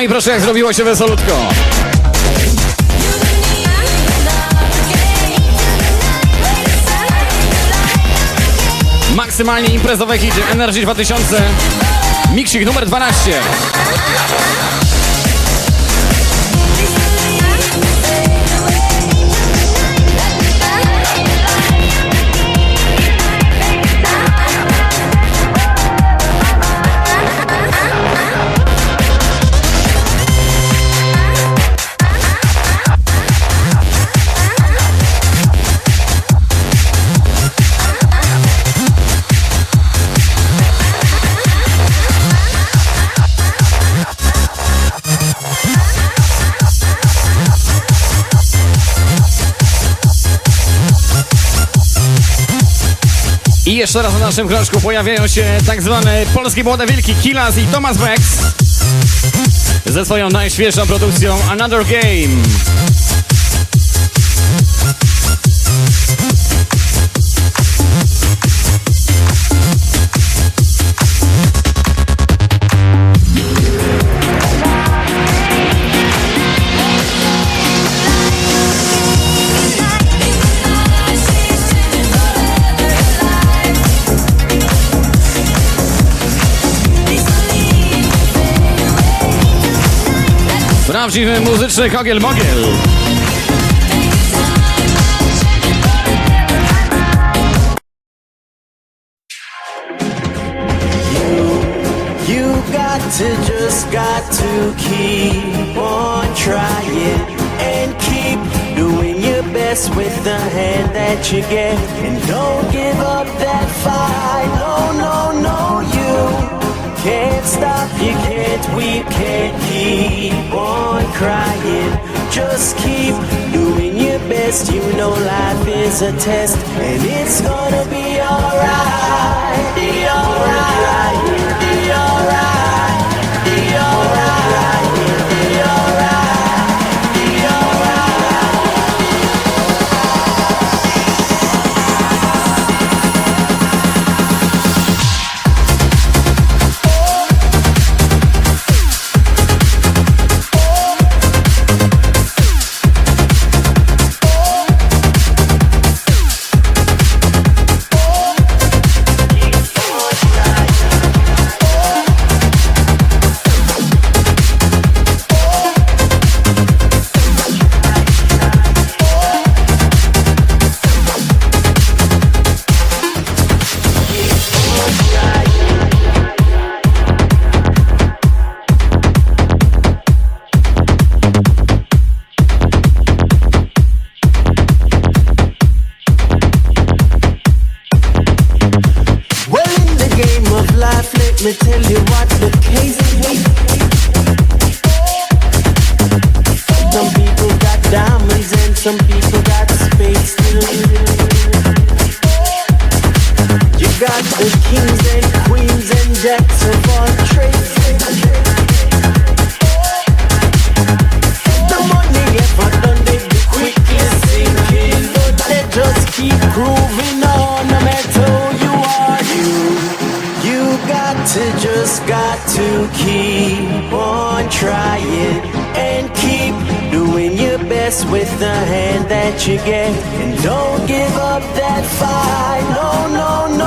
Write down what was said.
i proszę, jak zrobiło się wesolutko. Maksymalnie imprezowe hity Energy 2000 Mixik numer 12 I jeszcze raz na naszym krążku pojawiają się tak zwane polskie młode wilki Kilas i Thomas Bex ze swoją najświeższą produkcją Another Game. Prawdziwy muzyczny kogiel mogiel. To just got to keep on trying and keep doing your best with the hand that you get and don't give up that fight. No, no, can't stop, you can't, we can't keep on crying. Just keep doing your best. You know life is a test and it's gonna be alright. Be alright. Got the kings and queens and jacks of all trades. The money ever done, they be quickly sinking, but they just keep grooving on no matter who you are. You, you got to just got to keep on trying and keep doing your best with the hand that you get, and don't give up that fight. No, no, no,